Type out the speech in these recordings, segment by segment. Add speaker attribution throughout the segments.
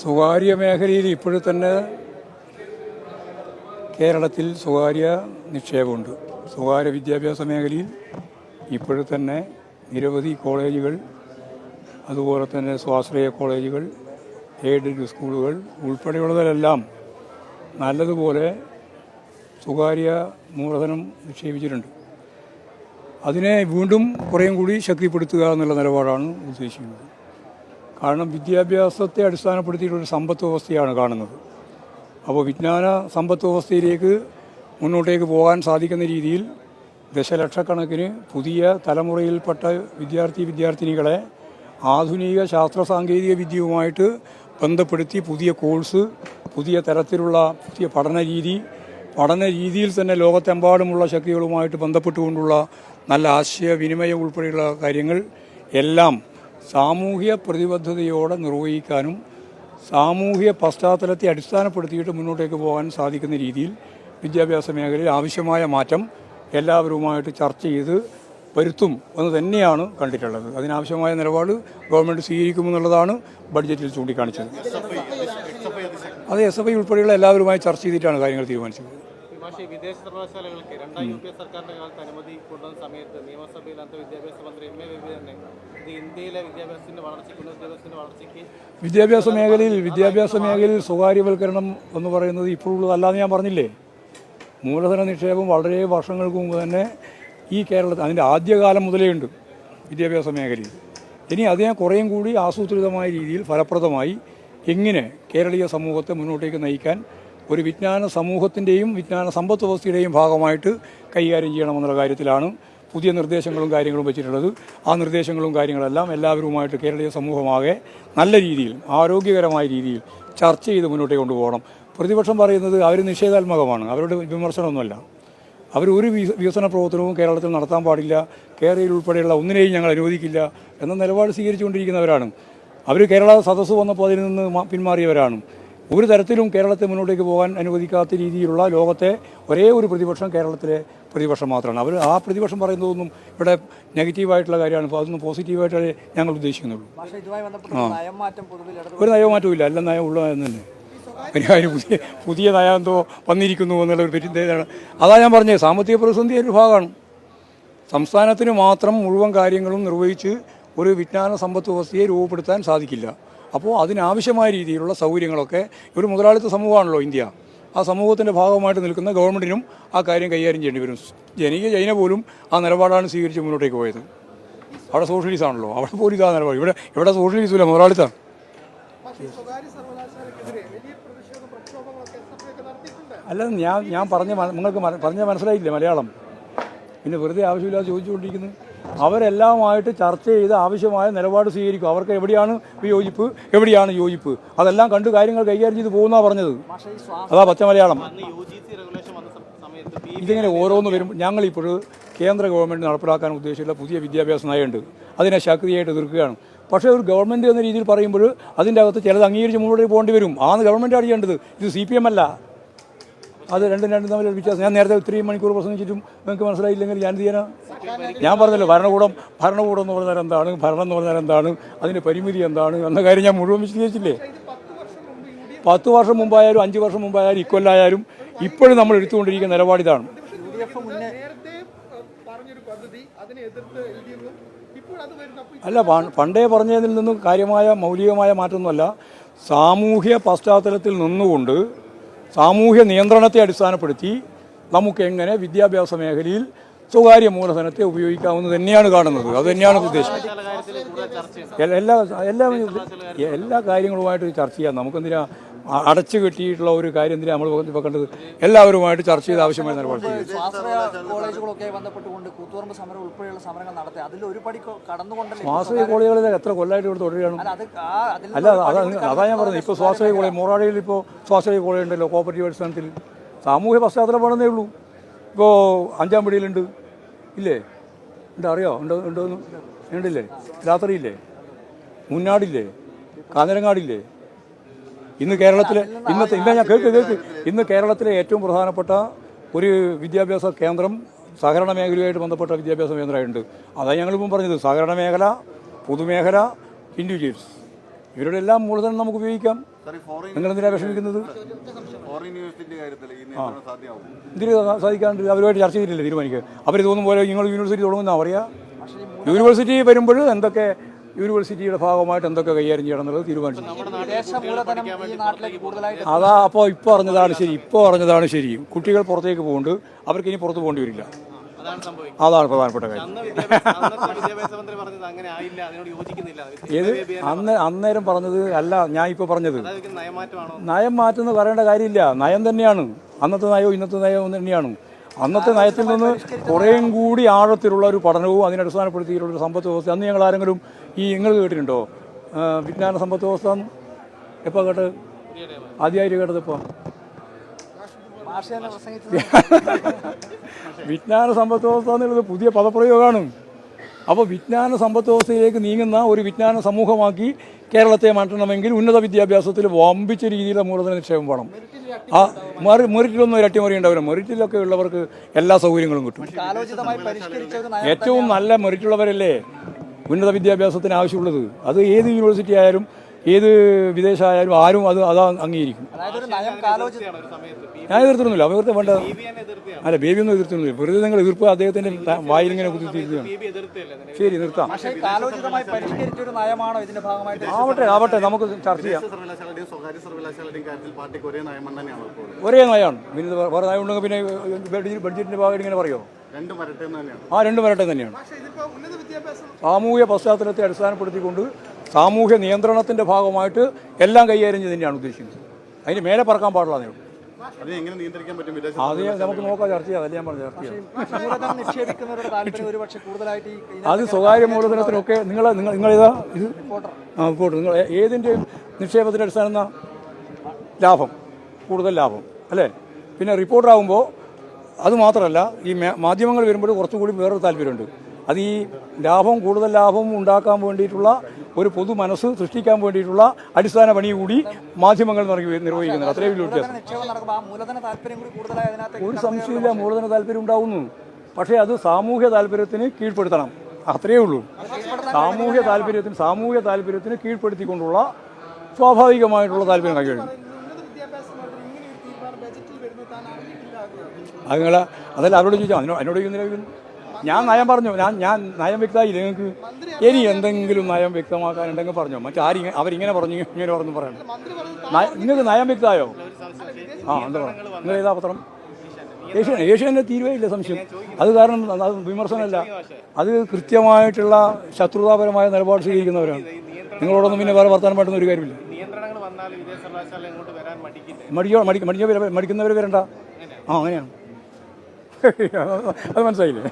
Speaker 1: സ്വകാര്യ മേഖലയിൽ ഇപ്പോഴും തന്നെ കേരളത്തിൽ സ്വകാര്യ നിക്ഷേപമുണ്ട്. സ്വകാര്യ വിദ്യാഭ്യാസ മേഖലയിൽ ഇപ്പോഴും തന്നെ നിരവധി കോളേജുകൾ അതുപോലെ തന്നെ സ്വാശ്രയ കോളേജുകൾ എയ്ഡഡ് സ്കൂളുകൾ ഉൾപ്പെടെയുള്ളതിലെല്ലാം നല്ലതുപോലെ സ്വകാര്യ മൂലധനം നിക്ഷേപിച്ചിട്ടുണ്ട്. അതിനെ വീണ്ടും കുറേയും കൂടി ശക്തിപ്പെടുത്തുക എന്നുള്ള നിലപാടാണ് ഉദ്ദേശിക്കുന്നത്. കാരണം വിദ്യാഭ്യാസത്തെ അടിസ്ഥാനപ്പെടുത്തിയിട്ടുള്ള സമ്പത്ത് വ്യവസ്ഥയാണ് കാണുന്നത്. അപ്പോൾ വിജ്ഞാന സമ്പത്ത് വ്യവസ്ഥയിലേക്ക് മുന്നോട്ടേക്ക് പോകാൻ സാധിക്കുന്ന രീതിയിൽ ദശലക്ഷക്കണക്കിന് പുതിയ തലമുറയിൽപ്പെട്ട വിദ്യാർത്ഥി വിദ്യാർത്ഥിനികളെ ആധുനിക ശാസ്ത്ര സാങ്കേതിക വിദ്യയുമായിട്ട് ബന്ധപ്പെടുത്തി പുതിയ കോഴ്സ് പുതിയ തരത്തിലുള്ള പുതിയ പഠന രീതി പഠന രീതിയിൽ തന്നെ ലോകത്തെമ്പാടുമുള്ള ശക്തികളുമായിട്ട് ബന്ധപ്പെട്ടുകൊണ്ടുള്ള നല്ല ആശയവിനിമയം ഉൾപ്പെടെയുള്ള കാര്യങ്ങൾ എല്ലാം സാമൂഹ്യ പ്രതിബദ്ധതയോടെ നിർവഹിക്കാനും സാമൂഹ്യ പശ്ചാത്തലത്തെ അടിസ്ഥാനപ്പെടുത്തിയിട്ട് മുന്നോട്ടേക്ക് പോകാൻ സാധിക്കുന്ന രീതിയിൽ വിദ്യാഭ്യാസ മേഖലയിൽ ആവശ്യമായ മാറ്റം എല്ലാവരുമായിട്ട് ചർച്ച ചെയ്ത് വരുത്തും എന്ന് തന്നെയാണ് കണ്ടിട്ടുള്ളത്. അതിനാവശ്യമായ നിലപാട് ഗവൺമെന്റ് സ്വീകരിക്കുമെന്നുള്ളതാണ് ബഡ്ജറ്റിൽ ചൂണ്ടിക്കാണിച്ചത്. അത് എസ് എഫ് ഐ ഉൾപ്പെടെയുള്ള എല്ലാവരുമായി ചർച്ച ചെയ്തിട്ടാണ് കാര്യങ്ങൾ തീരുമാനിച്ചത്.
Speaker 2: പക്ഷേ വിദേശ സർവകലാശാലകൾക്ക് രണ്ടാം യു പി എ സർക്കാരിന്റെ കാലത്ത് അനുമതി കൊണ്ടുവന്ന സമയത്ത് നിയമസഭയിൽ അന്നത്തെ വിദ്യാഭ്യാസ മന്ത്രി എം എ രവി തന്നെ ഇത് ഇന്ത്യയിലെ വിദ്യാഭ്യാസത്തിന്റെ വളർച്ചയ്ക്ക് ഉന്നത വിദ്യാഭ്യാസത്തിന്റെ വളർച്ചയ്ക്ക്
Speaker 1: വിദ്യാഭ്യാസ മേഖലയിൽ വിദ്യാഭ്യാസ മേഖലയിൽ സ്വകാര്യവൽക്കരണം എന്ന് പറയുന്നത് ഇപ്പോഴുള്ളതല്ലാന്ന് ഞാൻ പറഞ്ഞില്ലേ? മൂലധന നിക്ഷേപം വളരെ വർഷങ്ങൾക്ക് മുമ്പ് തന്നെ ഈ കേരളത്തിൽ അതിന്റെ ആദ്യകാലം മുതലേ ഉണ്ട് വിദ്യാഭ്യാസ മേഖലയിൽ. ഇനി അതിനെ കുറേയും കൂടി ആസൂത്രിതമായ രീതിയിൽ ഫലപ്രദമായി എങ്ങനെ കേരളീയ സമൂഹത്തെ മുന്നോട്ടേക്ക് നയിക്കാൻ ഒരു വിജ്ഞാന സമൂഹത്തിന്റെയും വിജ്ഞാന സമ്പത്ത് വ്യവസ്ഥയുടെയും ഭാഗമായിട്ട് കൈകാര്യം ചെയ്യണമെന്നുള്ള കാര്യത്തിലാണ് പുതിയ നിർദ്ദേശങ്ങളും കാര്യങ്ങളും വെച്ചിട്ടുള്ളത്. ആ നിർദ്ദേശങ്ങളും കാര്യങ്ങളെല്ലാം എല്ലാവരുമായിട്ട് കേരളീയ സമൂഹമാകെ നല്ല രീതിയിൽ ആരോഗ്യകരമായ രീതിയിൽ ചർച്ച ചെയ്ത് മുന്നോട്ട് കൊണ്ടുപോകണം. പ്രതിപക്ഷം പറയുന്നത് അവർ നിഷേധാത്മകമാണ് അവരുടെ വിമർശനമൊന്നുമല്ല. അവർ ഒരു വിക- വികസന പ്രവർത്തനവും കേരളത്തിൽ നടത്താൻ പാടില്ല കേരളയിൽ ഉൾപ്പെടെയുള്ള ഒന്നിനെയും ഞങ്ങൾ അനുവദിക്കില്ല എന്ന നിലപാട് സ്വീകരിച്ചുകൊണ്ടിരിക്കുന്നവരാണ്. അവർ കേരള സദസ്സ് വന്നപ്പോൾ അതിൽ നിന്ന് പിന്മാറിയവരാണ്. ഒരു തരത്തിലും കേരളത്തെ മുന്നോട്ടേക്ക് പോകാൻ അനുവദിക്കാത്ത രീതിയിലുള്ള ലോകത്തെ ഒരേ ഒരു പ്രതിപക്ഷം കേരളത്തിലെ പ്രതിപക്ഷം മാത്രമാണ്. അവർ ആ പ്രതിപക്ഷം പറയുന്നതൊന്നും ഇവിടെ നെഗറ്റീവായിട്ടുള്ള കാര്യമാണ്. അപ്പോൾ അതൊന്നും പോസിറ്റീവായിട്ടേ ഞങ്ങൾ ഉദ്ദേശിക്കുന്നുള്ളൂ. ഒരു നയമാറ്റവും ഇല്ല എല്ലാം നയം ഉള്ള നയം തന്നെ. പിന്നെ പുതിയ പുതിയ നയം എന്തോ വന്നിരിക്കുന്നു എന്നുള്ള ഒരു പെറ്റിതാണ് അതാ ഞാൻ പറഞ്ഞത്. സാമ്പത്തിക പ്രതിസന്ധി ഒരു ഭാഗമാണ്. സംസ്ഥാനത്തിന് മാത്രം മുഴുവൻ കാര്യങ്ങളും നിർവഹിച്ച് ഒരു വിജ്ഞാന സമ്പത്ത് വ്യവസ്ഥയെ രൂപപ്പെടുത്താൻ സാധിക്കില്ല. അപ്പോൾ അതിനാവശ്യമായ രീതിയിലുള്ള സൗകര്യങ്ങളൊക്കെ ഒരു മുതലാളിത്ത സമൂഹമാണല്ലോ ഇന്ത്യ. ആ സമൂഹത്തിന്റെ ഭാഗമായിട്ട് നിൽക്കുന്ന ഗവൺമെന്റിനും ആ കാര്യം കൈകാര്യം ചെയ്യേണ്ടി വരും. ജനകീയ ചൈന പോലും ആ നിലപാടാണ് സ്വീകരിച്ച് മുന്നോട്ടേക്ക് പോയത്. അവിടെ സോഷ്യലിസം ആണല്ലോ. അവിടെ പോലും ഇതാ നിലപാട്. ഇവിടെ ഇവിടെ സോഷ്യലിസം ഇല്ല മുതലാളിത്തം അല്ല ഞാൻ ഞാൻ പറഞ്ഞ നിങ്ങൾക്ക് പറഞ്ഞ മനസ്സിലായില്ലേ മലയാളം? പിന്നെ വെറുതെ ആവശ്യമില്ലാതെ ചോദിച്ചുകൊണ്ടിരിക്കുന്നത് അവരെല്ലാമായിട്ട് ചർച്ച ചെയ്ത് ആവശ്യമായ നിലപാട് സ്വീകരിക്കും. അവർക്ക് എവിടെയാണ് യോജിപ്പ്? എവിടെയാണ് യോജിപ്പ്? അതെല്ലാം കണ്ട് കാര്യങ്ങൾ കൈകാര്യം ചെയ്ത് പോകുന്നാ പറഞ്ഞത്. അതാ പച്ച മലയാളം. ഇതിങ്ങനെ ഓരോന്ന് വരും ഞങ്ങളിപ്പോൾ കേന്ദ്ര ഗവൺമെന്റ് നടപ്പിലാക്കാൻ ഉദ്ദേശിച്ചുള്ള പുതിയ വിദ്യാഭ്യാസ നയമുണ്ട്. അതിനെ ശക്തിയായിട്ട് എതിർക്കുകയാണ്. പക്ഷേ ഒരു ഗവൺമെന്റ് എന്ന രീതിയിൽ പറയുമ്പോൾ അതിന്റെ അകത്ത് ചിലത് അംഗീകരിച്ച് മുന്നോട്ട് പോകേണ്ടി വരും. ആണ് ഗവൺമെന്റ് അടിയേണ്ടത്. ഇത് സി പി എം അല്ല. അത് രണ്ടും രണ്ടും തമ്മിൽ വ്യത്യാസം. ഞാൻ നേരത്തെ ഇത്രയും മണിക്കൂർ പ്രസംഗിച്ചിട്ടും നിങ്ങൾക്ക് മനസ്സിലായില്ലെങ്കിൽ ഞാൻ ചെയ്യാനാ? ഞാൻ പറഞ്ഞല്ലോ ഭരണകൂടം ഭരണകൂടം എന്ന് പറഞ്ഞാൽ എന്താണ്? ഭരണം എന്ന് പറഞ്ഞാൽ എന്താണ്? അതിന്റെ പരിമിതി എന്താണ്? എന്ന കാര്യം ഞാൻ മുഴുവൻ വിശദീകരിച്ചില്ലേ? പത്ത് വർഷം മുമ്പായാലും അഞ്ച് വർഷം മുമ്പായാലും ഇക്കൊല്ലായാലും ഇപ്പോഴും നമ്മൾ എടുത്തുകൊണ്ടിരിക്കുന്ന നിലപാടിതാണ് അല്ല പണ്ടേ പറഞ്ഞതിൽ നിന്നും കാര്യമായ മൗലികമായ മാറ്റമൊന്നുമല്ല. സാമൂഹ്യ പശ്ചാത്തലത്തിൽ നിന്നുകൊണ്ട് സാമൂഹ്യ നിയന്ത്രണത്തെ അടിസ്ഥാനപ്പെടുത്തി നമുക്ക് എങ്ങനെ വിദ്യാഭ്യാസ മേഖലയിൽ സ്വകാര്യ മൂലധനത്തെ ഉപയോഗിക്കാമെന്ന് തന്നെയാണ് കാണുന്നത്. അത് തന്നെയാണ് ഉദ്ദേശം. എല്ലാ എല്ലാ എല്ലാ കാര്യങ്ങളുമായിട്ട് ചർച്ച ചെയ്യാം. നമുക്കെന്തിനാ അടച്ചു കെട്ടിയിട്ടുള്ള ഒരു കാര്യം നമ്മൾ വെക്കേണ്ടത് എല്ലാവരുമായിട്ട് ചർച്ച ചെയ്ത് ആവശ്യമായ നിലപാട്
Speaker 3: കോളേജുകളൊക്കെ ബന്ധപ്പെട്ടുകൊണ്ട് കൂത്തുപറമ്പ് സമരം ഉൾപ്പെടെയുള്ള സമരങ്ങൾ നടത്തി. അതിൽ ഒരു പടി ഇപ്പോൾ
Speaker 1: സ്വാശ്രയ കോളേജുകളിൽ എത്ര കൊല്ലമായിട്ട് ഇവിടെ തുടരുകയാണ്?
Speaker 3: അല്ല, അത്
Speaker 1: ഞാൻ പറഞ്ഞത്. ഇപ്പോൾ സ്വാശ്രയ കോളേജ് മൊറാടിയിൽ ഇപ്പോൾ സ്വാശ്രയ കോളേജ് ഉണ്ടല്ലോ കോപ്പറേറ്റീവ് അടിസ്ഥാനത്തിൽ. സാമൂഹ്യ പശ്ചാത്തലം വേണമെന്നേ ഉള്ളൂ. ഇപ്പോൾ അഞ്ചാം പടിയിലുണ്ട്. ഇല്ലേ? ഉണ്ട് അറിയോ? ഉണ്ടോ ഉണ്ടോ ഉണ്ടില്ലേ? രാത്രിയില്ലേ? മുന്നാടില്ലേ? കാഞ്ഞിരങ്ങാടില്ലേ ഇന്ന് കേരളത്തിലെ ഇന്നത്തെ ഇന്ന് ഞാൻ കേൾക്ക് കേൾക്ക് ഇന്ന് കേരളത്തിലെ ഏറ്റവും പ്രധാനപ്പെട്ട ഒരു വിദ്യാഭ്യാസ കേന്ദ്രം സഹകരണ മേഖലയുമായിട്ട് ബന്ധപ്പെട്ട വിദ്യാഭ്യാസ കേന്ദ്രമായിട്ടുണ്ട്. അതാണ് ഞങ്ങളിപ്പം പറഞ്ഞത്. സഹകരണ മേഖല പൊതുമേഖല ഇൻഡിവിജ്വൽസ് ഇവരുടെ എല്ലാം മൂലധനം നമുക്ക് ഉപയോഗിക്കാം. നിങ്ങൾ എന്തിനാണ് വിഷമിക്കുന്നത്?
Speaker 4: ഫോറിൻ യൂണിവേഴ്സിറ്റിന്റെ കാര്യത്തിൽ ഈ നിയന്ത്രണം സാധ്യമാവും?
Speaker 1: ഇതിന് സാധിക്കാണ്ട് അവരുമായിട്ട് ചർച്ച ചെയ്തിട്ടില്ല തീരുമാനിക്കുക. അവർ തോന്നും പോലെ നിങ്ങൾ യൂണിവേഴ്സിറ്റി തുടങ്ങുന്ന പറയാ. യൂണിവേഴ്സിറ്റി വരുമ്പോൾ എന്തൊക്കെ യൂണിവേഴ്സിറ്റിയുടെ ഭാഗമായിട്ട് എന്തൊക്കെ കൈകാര്യം ചെയ്യണം എന്നുള്ളത് തീരുമാനിച്ചു. അതാ അപ്പോൾ ഇപ്പോൾ അറിഞ്ഞതാണ് ശരി ഇപ്പോൾ അറിഞ്ഞതാണ് ശരി. കുട്ടികൾ പുറത്തേക്ക് പോകുന്നുണ്ട് അവർക്ക് ഇനി പുറത്ത് പോകേണ്ടി വരില്ല.
Speaker 2: അതാണ്
Speaker 1: പ്രധാനപ്പെട്ട കാര്യം. ഏത്? അന്ന് അന്നേരം പറഞ്ഞത് അല്ല ഞാൻ ഇപ്പോൾ പറഞ്ഞത്. നയം മാറ്റം എന്ന് പറയേണ്ട കാര്യമില്ല. നയം തന്നെയാണ്. അന്നത്തെ നയവും ഇന്നത്തെ നയവും തന്നെയാണ്. അന്നത്തെ നയത്തിൽ നിന്ന് കുറേയും കൂടി ആഴത്തിലുള്ള ഒരു പഠനവും അതിനെ അടിസ്ഥാനപ്പെടുത്തിയിട്ടുള്ള ഒരു സമ്പത്ത് വ്യവസ്ഥ. അന്ന് ഞങ്ങൾ ആരെങ്കിലും ഈ നിങ്ങൾ കേട്ടിട്ടുണ്ടോ? വിജ്ഞാന സമ്പത്ത് വ്യവസ്ഥ എപ്പോൾ കേട്ട്? ആദ്യമായിട്ട് കേട്ടത് ഇപ്പോൾ വിജ്ഞാന സമ്പത്ത് വ്യവസ്ഥ എന്നുള്ളത് പുതിയ പദപ്രയോഗമാണ് അപ്പോൾ വിജ്ഞാന സമ്പത്ത് വ്യവസ്ഥയിലേക്ക് നീങ്ങുന്ന ഒരു വിജ്ഞാന സമൂഹമാക്കി കേരളത്തെ മാറ്റണമെങ്കിൽ ഉന്നത വിദ്യാഭ്യാസത്തിൽ വമ്പിച്ച രീതിയിലെ മൂലധന നിക്ഷേപം വേണം. ആ മെറി മെറിറ്റിലൊന്നും ഒരു അട്ടിമറി ഉണ്ടാവില്ല. മെറിറ്റിലൊക്കെ ഉള്ളവർക്ക് എല്ലാ സൗകര്യങ്ങളും കിട്ടും. ഏറ്റവും നല്ല മെറിറ്റുള്ളവരല്ലേ ഉന്നത വിദ്യാഭ്യാസത്തിന് ആവശ്യമുള്ളത്? അത് ഏത് യൂണിവേഴ്സിറ്റി ആയാലും ഏത് വിദേശമായാലും ആരും അത് അതാ അംഗീകരിക്കും
Speaker 3: അതായത് ഒരു നയം
Speaker 2: ഒരു സമയത്ത്
Speaker 1: ഞാൻ എതിർത്തിരുന്നില്ല അവർക്ക് വേണ്ട
Speaker 2: ബി ബി
Speaker 1: അല്ല ബേബി ഒന്നും എതിർത്തിരുന്നില്ല വെറുതെ നിങ്ങൾ എതിർപ്പ് അദ്ദേഹത്തിന്റെ വായിൽ ഇങ്ങനെ കുത്തിയിരിക്കുകയാണ്? ശരി നിർത്താം.
Speaker 3: പക്ഷേ കാലോചിതമായി പരിഷ്കരിച്ച ഒരു നയമാണോ ഇതിന്റെ ഭാഗമായിട്ട്?
Speaker 1: ആവട്ടെ ആവട്ടെ നമുക്ക് ചർച്ച ചെയ്യാം.
Speaker 4: ഒരേ
Speaker 1: നയമാണ്. പിന്നെ വേറെ നയം ഉണ്ടെങ്കിൽ പിന്നെ ബഡ്ജറ്റിന്റെ ഭാഗം ഇങ്ങനെ പറയോ ആ രണ്ടും വരട്ടെ തന്നെയാണ്. സാമൂഹ്യ പശ്ചാത്തലത്തെ അടിസ്ഥാനപ്പെടുത്തിക്കൊണ്ട് സാമൂഹ്യ നിയന്ത്രണത്തിന്റെ ഭാഗമായിട്ട് എല്ലാം കൈകാര്യം ചെയ്ത് തന്നെയാണ് ഉദ്ദേശിക്കുന്നത്. അതിന് മേലെ പറക്കാൻ പാടില്ല എന്നേ
Speaker 4: അതിനെ എങ്ങനെ നിയന്ത്രിക്കാൻ പറ്റും? വിദേശ
Speaker 1: അത് നമുക്ക് നോക്കാം ചർച്ച ചെയ്യാം. അതല്ലേ ഞാൻ പറഞ്ഞു ചർച്ച ചെയ്യാം.
Speaker 3: നിക്ഷേപിക്കുന്നവരുടെ താല്പര്യം ഒരുപക്ഷെ കൂടുതലായിട്ട് ഈ ഇതിനകത്ത്
Speaker 1: അത് സ്വകാര്യ മൂലധനത്തിനൊക്കെ നിങ്ങൾ നിങ്ങൾ നിങ്ങളിതാ ഇത്? ആ പോട്ട് നിങ്ങൾ ഏതിന്റെ നിക്ഷേപത്തിന്റെ അടിസ്ഥാനം ലാഭം. കൂടുതൽ ലാഭം. അല്ലേ? പിന്നെ റിപ്പോർട്ടറാകുമ്പോൾ അത് മാത്രമല്ല ഈ മാധ്യമങ്ങൾ വരുമ്പോൾ കുറച്ചുകൂടി വേറൊരു താല്പര്യമുണ്ട്. അത് ഈ ലാഭം കൂടുതൽ ലാഭം ഉണ്ടാക്കാൻ വേണ്ടിയിട്ടുള്ള ഒരു പൊതു മനസ്സ് സൃഷ്ടിക്കാൻ വേണ്ടിയിട്ടുള്ള അടിസ്ഥാന പണി കൂടി മാധ്യമങ്ങൾ നിർവഹിക്കുന്നത് അത്രയും വലിയ വ്യത്യാസം. ഒരു സംശയമില്ല മൂലധന താല്പര്യം ഉണ്ടാവുന്നു. പക്ഷേ അത് സാമൂഹ്യ താല്പര്യത്തിന് കീഴ്പ്പെടുത്തണം. അത്രയേ ഉള്ളൂ. സാമൂഹ്യ താല്പര്യത്തിന് സാമൂഹ്യ താല്പര്യത്തിന് കീഴ്പ്പെടുത്തിക്കൊണ്ടുള്ള സ്വാഭാവികമായിട്ടുള്ള താല്പര്യം കൈവഴും
Speaker 5: ഉന്നത വിദ്യാഭ്യാസ മന്ത്രി ഇങ്ങനെ ഒരു തീരുമാനം ബജറ്റിൽ വരുന്നത് താൻ അറിഞ്ഞിട്ടില്ല എന്നാണ്.
Speaker 1: അത് നിങ്ങൾ അതല്ല അവരോട് ചോദിച്ചാൽ അതിനോട് അതിനോട് ചോദിക്കുന്നില്ല ഞാൻ നയം പറഞ്ഞു. ഞാൻ ഞാൻ നയം വ്യക്തമായില്ല നിങ്ങൾക്ക് ഇനി എന്തെങ്കിലും നയം വ്യക്തമാക്കാനുണ്ടെങ്കിൽ പറഞ്ഞോ. മറ്റാരി അവരിങ്ങനെ പറഞ്ഞു ഇങ്ങനെ പറഞ്ഞു പറയണം. നിങ്ങൾക്ക് നയം വ്യക്തമായോ? ആ എന്താ പറയുക നിങ്ങൾ ഏതാ പത്രം? ഏഷ്യ ഏഷ്യന്റെ തീരുവയില്ല സംശയം. അത് കാരണം അത് വിമർശനമല്ല. അത് കൃത്യമായിട്ടുള്ള ശത്രുതാപരമായ നിലപാട് സ്വീകരിക്കുന്നവരാണ്. നിങ്ങളോടൊന്നും പിന്നെ വേറെ വർത്തമാനം പറ്റുന്ന ഒരു കാര്യമില്ല. മടിക്കോ മടി മടിക്കോ മടിക്കുന്നവർ വരണ്ട. ആ അങ്ങനെയാണ്. അത് മനസ്സിലായില്ലേ?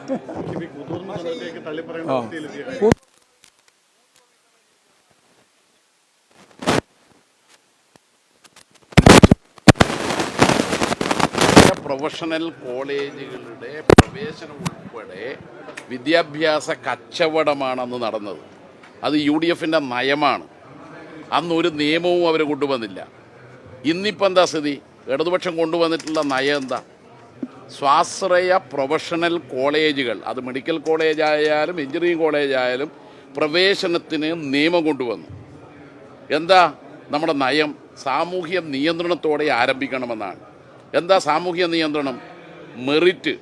Speaker 6: പ്രൊഫഷണൽ കോളേജുകളുടെ പ്രവേശനം ഉൾപ്പെടെ വിദ്യാഭ്യാസ കച്ചവടമാണെന്ന് നടന്നത്. അത് യു ഡി എഫിന്റെ നയമാണ്. അന്നൊരു നിയമവും അവർ കൊണ്ടുവന്നില്ല. ഇന്നിപ്പോൾ എന്താ സ്ഥിതി? ഇടതുപക്ഷം കൊണ്ടുവന്നിട്ടുള്ള നയം എന്താ? സ്വാശ്രയ പ്രൊഫഷണൽ കോളേജുകൾ. അത് മെഡിക്കൽ കോളേജ് ആയാലും എഞ്ചിനീയറിംഗ് കോളേജ് ആയാലും പ്രവേശനത്തിന് നിയമം കൊണ്ടുവന്നു. എന്താ നമ്മുടെ നയം? സാമൂഹ്യ നിയന്ത്രണത്തോടെ ആരംഭിക്കണമെന്നാണ്. എന്താ സാമൂഹ്യ നിയന്ത്രണം? മെറിറ്റ്.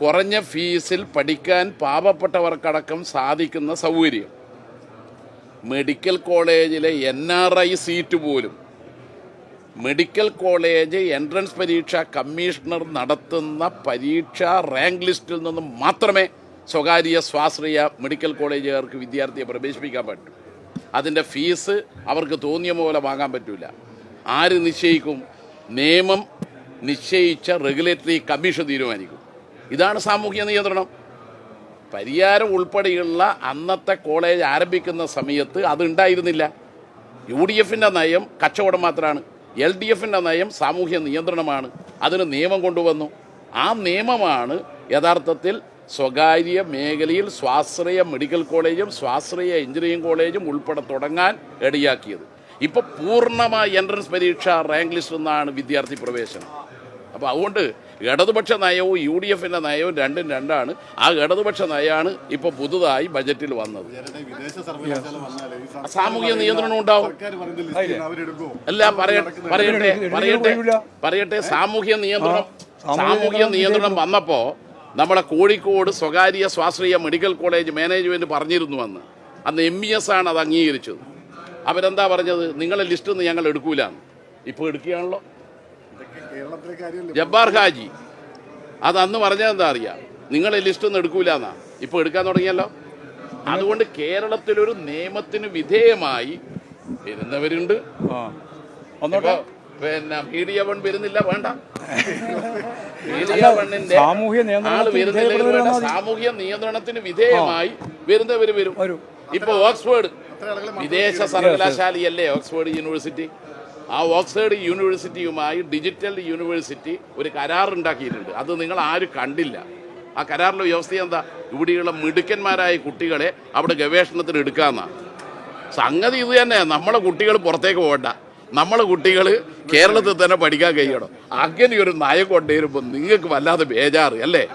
Speaker 6: കുറഞ്ഞ ഫീസിൽ പഠിക്കാൻ പാവപ്പെട്ടവർക്കടക്കം സാധിക്കുന്ന സൗകര്യം. മെഡിക്കൽ കോളേജിലെ എൻ ആർ ഐ സീറ്റ് പോലും മെഡിക്കൽ കോളേജ് എൻട്രൻസ് പരീക്ഷ കമ്മീഷണർ നടത്തുന്ന പരീക്ഷ റാങ്ക് ലിസ്റ്റിൽ നിന്നും മാത്രമേ സ്വകാര്യ സ്വാശ്രയ മെഡിക്കൽ കോളേജുകാർക്ക് വിദ്യാർത്ഥിയെ പ്രവേശിപ്പിക്കാൻ പറ്റൂ. അതിന്റെ ഫീസ് അവർക്ക് തോന്നിയ പോലെ വാങ്ങാൻ പറ്റില്ല ആര് നിശ്ചയിക്കും? നിയമം നിശ്ചയിച്ച റെഗുലേറ്ററി കമ്മീഷൻ തീരുമാനിക്കും. ഇതാണ് സാമൂഹ്യ നിയന്ത്രണം. പരിയാരം ഉൾപ്പെടെയുള്ള അന്നത്തെ കോളേജ് ആരംഭിക്കുന്ന സമയത്ത് അതുണ്ടായിരുന്നില്ല യു ഡി എഫിന്റെ നയം കച്ചവടം മാത്രമാണ് എൽ ഡി എഫിന്റെ നയം സാമൂഹ്യ നിയന്ത്രണമാണ്. അതിന് നിയമം കൊണ്ടുവന്നു. ആ നിയമമാണ് യഥാർത്ഥത്തിൽ സ്വകാര്യ മേഖലയിൽ സ്വാശ്രയ മെഡിക്കൽ കോളേജും സ്വാശ്രയ എഞ്ചിനീയറിംഗ് കോളേജും ഉൾപ്പെടെ തുടങ്ങാൻ ഇടയാക്കിയത് ഇപ്പോൾ പൂർണമായി എൻട്രൻസ് പരീക്ഷ റാങ്ക് ലിസ്റ്റ് എന്നാണ് വിദ്യാർത്ഥി പ്രവേശനം. അപ്പോൾ അതുകൊണ്ട് ഇടതുപക്ഷ നയവും യു ഡി എഫിന്റെ നയവും രണ്ടും രണ്ടാണ്. ആ ഇടതുപക്ഷ നയമാണ് ഇപ്പോൾ പുതുതായി ബജറ്റിൽ വന്നത്.
Speaker 4: സാമൂഹ്യ വിദേശ സർവകലാശാല വന്നാലേ ഈ
Speaker 6: സാമൂഹിക നിയന്ത്രണം ഉണ്ടാവും. അല്ല പറയ- പറയട്ടെ പറയട്ടെ പറയട്ടെ സാമൂഹ്യ നിയന്ത്രണം സാമൂഹ്യ നിയന്ത്രണം വന്നപ്പോൾ നമ്മുടെ കോഴിക്കോട് സ്വകാര്യ സ്വാശ്രയ മെഡിക്കൽ കോളേജ് മാനേജ്മെന്റ് പറഞ്ഞിരുന്നു അന്ന്. അന്ന് എം ഇ എസ് ആണ് അത് അംഗീകരിച്ചത്. അവരെന്താ പറഞ്ഞത്? നിങ്ങളെ ലിസ്റ്റ് നിന്ന് ഞങ്ങൾ എടുക്കൂലാന്ന്. ഇപ്പോൾ എടുക്കുകയാണല്ലോ. ജബ്ബാർ ഹാജി അത് അന്ന് പറഞ്ഞത് എന്താ അറിയാം? നിങ്ങളെ ലിസ്റ്റ് ഒന്നും എടുക്കൂലെന്നാ ഇപ്പോൾ എടുക്കാൻ തുടങ്ങിയല്ലോ. അതുകൊണ്ട് കേരളത്തിലൊരു നിയമത്തിന് വിധേയമായി വരുന്നവരുണ്ട്.
Speaker 1: പിന്നെ പി
Speaker 6: ഡി പിന്നെ മീഡിയ വൺ വരുന്നില്ല വേണ്ട. മീഡിയ വണ്ണിന്റെ
Speaker 1: സാമൂഹ്യ
Speaker 6: ആൾ
Speaker 1: നിയന്ത്രണത്തിന്
Speaker 6: വരുന്നില്ലെങ്കിൽ വേണ്ട. സാമൂഹ്യ നിയന്ത്രണത്തിന് വിധേയമായി വരുന്നവര് വരും.
Speaker 1: വരും.
Speaker 6: ഇപ്പൊ ഓക്സ്ഫോർഡ് വിദേശ സർവകലാശാലയല്ലേ ഓക്സ്ഫോർഡ് യൂണിവേഴ്സിറ്റി? ആ ഓക്സ്ഫേർഡ് യൂണിവേഴ്സിറ്റിയുമായി ഡിജിറ്റൽ യൂണിവേഴ്സിറ്റി ഒരു കരാറുണ്ടാക്കിയിട്ടുണ്ട് അത് നിങ്ങൾ ആരും കണ്ടില്ല. ആ കരാറിലെ വ്യവസ്ഥ എന്താ? ഇവിടെയുള്ള മിടുക്കന്മാരായ കുട്ടികളെ അവിടെ ഗവേഷണത്തിന് എടുക്കാമെന്നാണ് സംഗതി ഇത് തന്നെ. നമ്മളെ കുട്ടികൾ പുറത്തേക്ക് പോകണ്ട. നമ്മളെ കുട്ടികൾ കേരളത്തിൽ തന്നെ പഠിക്കാൻ കഴിയണം. അങ്ങനെ ഒരു നയം കൊണ്ടുവരുമ്പോൾ നിങ്ങൾക്ക് വല്ലാതെ ബേജാറ് അല്ലേ?